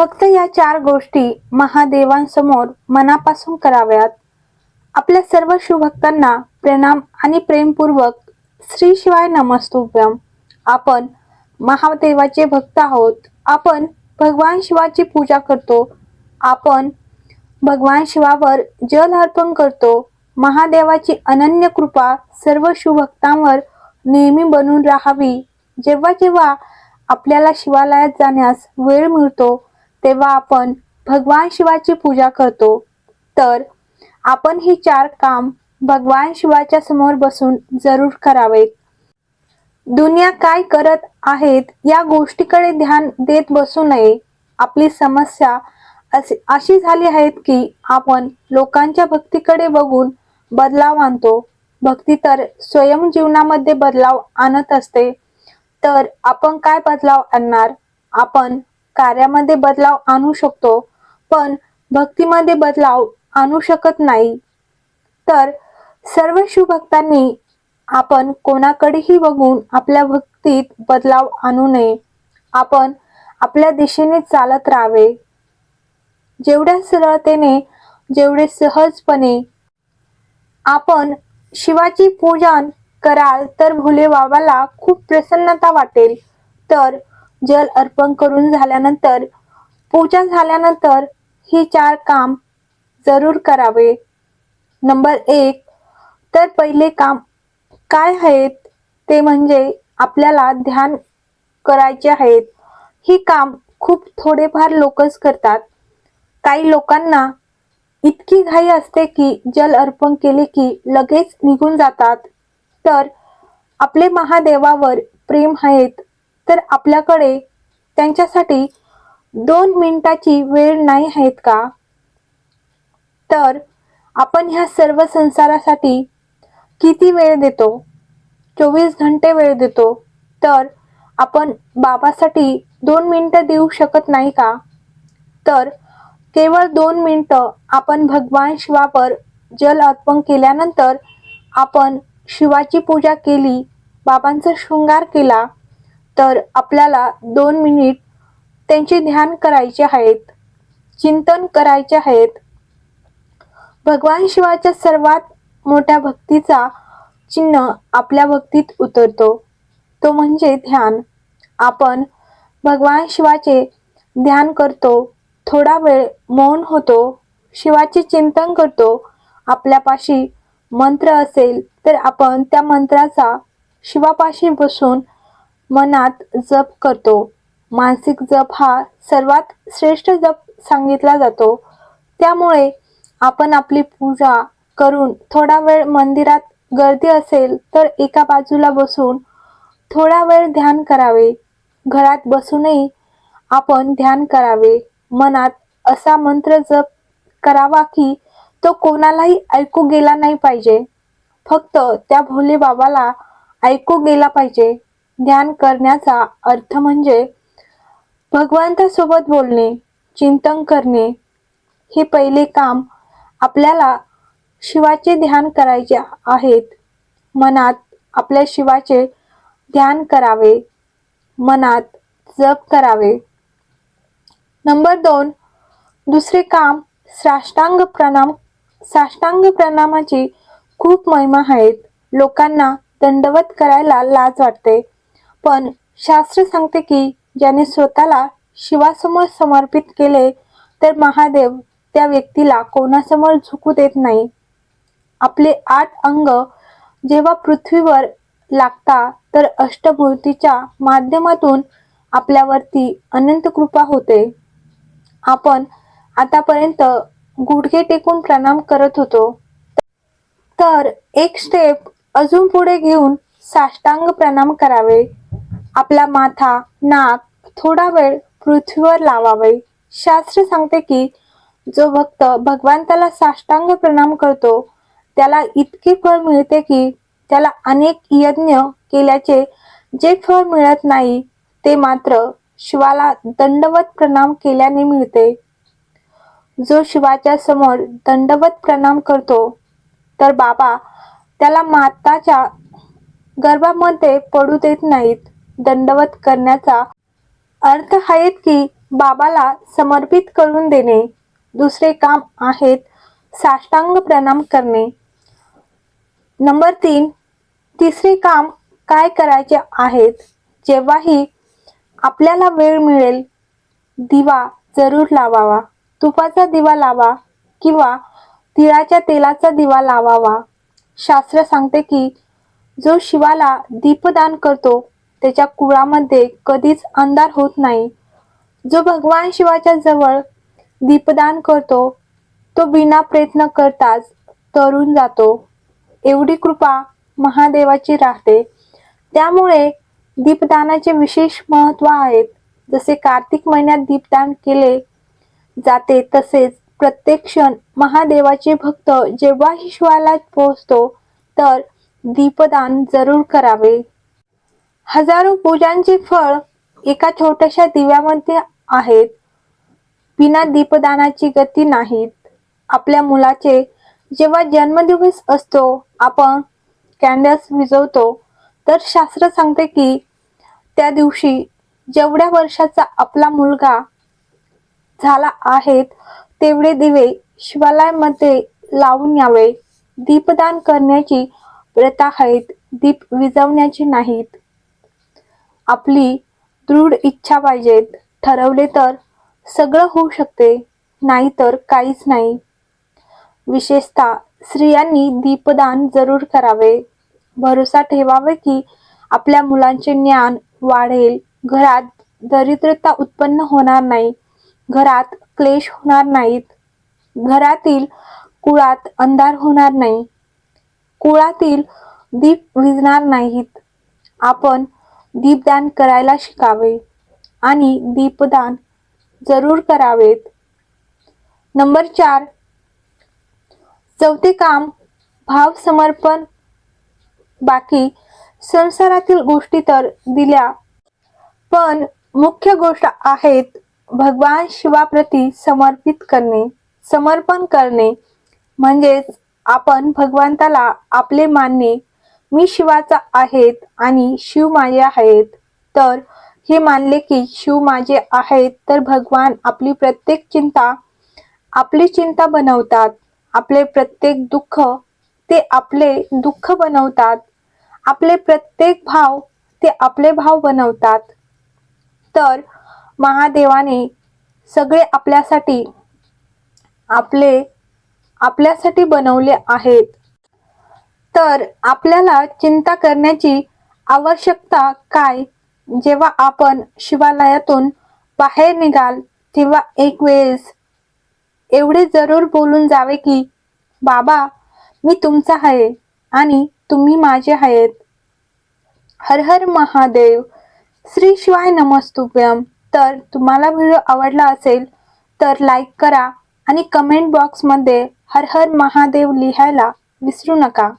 फक्त या चार गोष्टी महादेवांसमोर मनापासून कराव्यात. आपल्या सर्व शिवभक्तांना प्रणाम आणि प्रेमपूर्वक श्री शिवाय नमस्तुभ्यम. आपण महादेवाचे भक्त आहोत. आपण भगवान शिवाची पूजा करतो. आपण भगवान शिवावर जल अर्पण करतो. महादेवाची अनन्य कृपा सर्व शिवभक्तांवर नेहमी बनून राहावी. जेव्हा जेव्हा आपल्याला शिवालयात जाण्यास वेळ मिळतो तेव्हा आपण भगवान शिवाची पूजा करतो. तर आपण ही चार काम भगवान शिवाच्या समोर बसून जरूर करावेत दुनिया काय करत आहेत या गोष्टीकडे ध्यान देत बसू नये. आपली समस्या अशी अशी झाली आहेत की आपण लोकांच्या भक्तीकडे बघून बदलाव आणतो. भक्ती तर स्वयं जीवनामध्ये बदलाव आणत असते. तर आपण काय बदलाव आणणार? आपण कार्यामध्ये बदलाव आणू शकतो पण भक्तीमध्ये बदलाव आणू शकत नाही. तर सर्व शिवभक्तांनी आपण कोणाकडेही बघून आपल्या भक्तीत बदलाव आणू नये. आपण आपल्या दिशेने चालत राहावे. जेवढ्या सरळतेने जेवढे सहजपणे आपण शिवाची पूजन कराल तर भोले बाबाला खूप प्रसन्नता वाटेल. तर जल अर्पण करून झाल्यानंतर पूजा झाल्यानंतर ही चार काम जरूर करावे. नंबर एक तर पहिले काम काय आहेत? ते म्हणजे आपल्याला ध्यान करायचे आहेत. ही काम खूप थोडेफार लोकच करतात. काही लोकांना इतकी घाई असते की जल अर्पण केले की लगेच निघून जातात. तर आपले महादेवावर प्रेम आहेत. तर आपल्याकडे त्यांच्यासाठी दोन मिनिटाची वेळ नाही आहेत का? तर आपण ह्या सर्व संसारासाठी किती वेळ देतो? चोवीस घंटे वेळ देतो. तर आपण बाबासाठी दोन मिनटं देऊ शकत नाही का? तर केवळ दोन मिनटं आपण भगवान शिवावर जल अर्पण केल्यानंतर आपण शिवाची पूजा केली बाबांचा शृंगार केला तर आपल्याला दोन मिनिट त्यांचे ध्यान करायचे आहेत चिंतन करायचे आहेत. भगवान शिवाच्या सर्वात मोठ्या भक्तीचा चिन्ह आपल्या भक्तीत उतरतो. तो म्हणजे ध्यान. आपण भगवान शिवाचे ध्यान करतो थोडा वेळ मौन होतो शिवाचे चिंतन करतो. आपल्यापाशी मंत्र असेल तर आपण त्या मंत्राचा शिवापाशी बसून मनात जप करतो. मानसिक जप हा सर्वात श्रेष्ठ जप सांगितला जातो. त्यामुळे आपण आपली पूजा करून थोडा वेळ मंदिरात गर्दी असेल तर एका बाजूला बसून थोडा वेळ ध्यान करावे. घरात बसूनही आपण ध्यान करावे. मनात असा मंत्र जप करावा की तो कोणालाही ऐकू गेला नाही पाहिजे. फक्त त्या भोले बाबाला ऐकू गेला पाहिजे. ध्यान करण्याचा अर्थ म्हणजे भगवंतासोबत बोलणे चिंतन करणे. हे पहिले काम आपल्याला शिवाचे ध्यान करायचे आहेत. मनात आपल्या शिवाचे ध्यान करावे. मनात जप करावे. नंबर दोन दुसरे काम साष्टांग प्रणाम. साष्टांग प्रणामाची खूप महिमा आहेत. लोकांना दंडवत करायला लाज वाटते. पण शास्त्र सांगते की ज्याने स्वतःला शिवासमोर समर्पित केले तर महादेव त्या व्यक्तीला कोणासमोर झुकू देत नाही. आपले आठ अंग जेव्हा पृथ्वीवर लागता तर अष्टमूर्तीच्या माध्यमातून आपल्यावरती अनंत कृपा होते. आपण आतापर्यंत गुडघे टेकून प्रणाम करत होतो. तर एक स्टेप अजून पुढे घेऊन साष्टांग प्रणाम करावे. आपला माथा नाक थोडा वेळ पृथ्वीवर लावावे. शास्त्र सांगते की जो भक्त भगवंताला साष्टांग प्रणाम करतो त्याला इतके फळ मिळते की त्याला अनेक यज्ञ केल्याचे जे फळ मिळत नाही ते मात्र शिवाला दंडवत प्रणाम केल्याने मिळते. जो शिवाच्या समोर दंडवत प्रणाम करतो तर बाबा त्याला माताच्या गर्भामध्ये पडू देत नाहीत. दंडवत करण्याचा अर्थ आहेत की बाबाला समर्पित करून देणे. दुसरे काम आहेत साष्टांग प्रणाम करणे. नंबर तीन तिसरे काम काय करायचे आहेत? जेव्हाही आपल्याला वेळ मिळेल दिवा जरूर लावावा. तुपाचा दिवा लावा किंवा तिळाच्या तेलाचा दिवा लावावा. शास्त्र सांगते की जो शिवाला दीपदान करतो त्याच्या कुळामध्ये कधीच अंधार होत नाही. जो भगवान शिवाच्या जवळ दीपदान करतो तो बिना प्रयत्न करताच तरुण जातो. एवढी कृपा महादेवाची राहते. त्यामुळे दीपदानाचे विशेष महत्त्व आहेत. जसे कार्तिक महिन्यात दीपदान केले जाते तसेच प्रत्येक क्षण महादेवाचे भक्त जेव्हा शिवाला पोहोचतो तर दीपदान जरूर करावे. हजारो पूजांचे फळ एका छोट्याशा दिव्यामध्ये आहेत. बिना दीपदानाची गती नाहीत. आपल्या मुलाचे जेव्हा जन्मदिवस असतो आपण कॅन्डल्स विजवतो तर शास्त्र सांगते की त्या दिवशी जेवढ्या वर्षाचा आपला मुलगा झाला आहेत तेवढे दिवे शिवालयामध्ये लावून यावे. दीपदान करण्याची प्रथा आहेत. दीप विजवण्याची नाहीत. आपली दृढ इच्छा पाहिजेत. ठरवले तर सगळं होऊ शकते नाहीतर काहीच नाही. विशेषतः स्त्रियांनी दीपदान जरूर करावे. भरोसा ठेवावे की आपल्या मुलांचे ज्ञान वाढेल. घरात दरिद्रता उत्पन्न होणार नाही. घरात क्लेश होणार नाहीत. घरातील कुळात अंधार होणार नाही. कुळातील दीप विजणार नाहीत. आपण दीपदान करायला शिकावे आणि दीपदान जरूर करावेत. नंबर चार. चौथे काम भाव समर्पण. बाकी संसारातील गोष्टी तर दिल्या पण मुख्य गोष्ट आहेत भगवान शिवाप्रती समर्पित करणे समर्पण करणे. म्हणजेच आपण भगवंताला आपले मानणे मी शिवाचा आहेत आणि शिव माझे आहेत. तर हे मानले की शिव माझे आहेत तर भगवान आपली प्रत्येक चिंता आपली चिंता बनवतात. आपले प्रत्येक दुःख ते आपले दुःख बनवतात. आपले प्रत्येक भाव ते आपले भाव बनवतात. तर महादेवाने सगळे आपल्यासाठी आपले आपल्यासाठी बनवले आहेत. तर आपल्याला चिंता करण्याची आवश्यकता काय? जेव्हा आपण शिवालयातून बाहेर निघाल तेव्हा एक वेळेस एवढे जरूर बोलून जावे की बाबा मी तुमचा आहे आणि तुम्ही माझे आहेत. हर हर महादेव श्री शिवाय नमस्तुभ्यम. तर तुम्हाला व्हिडिओ आवडला असेल तर लाईक करा आणि कमेंट बॉक्समध्ये हर हर महादेव लिहायला विसरू नका.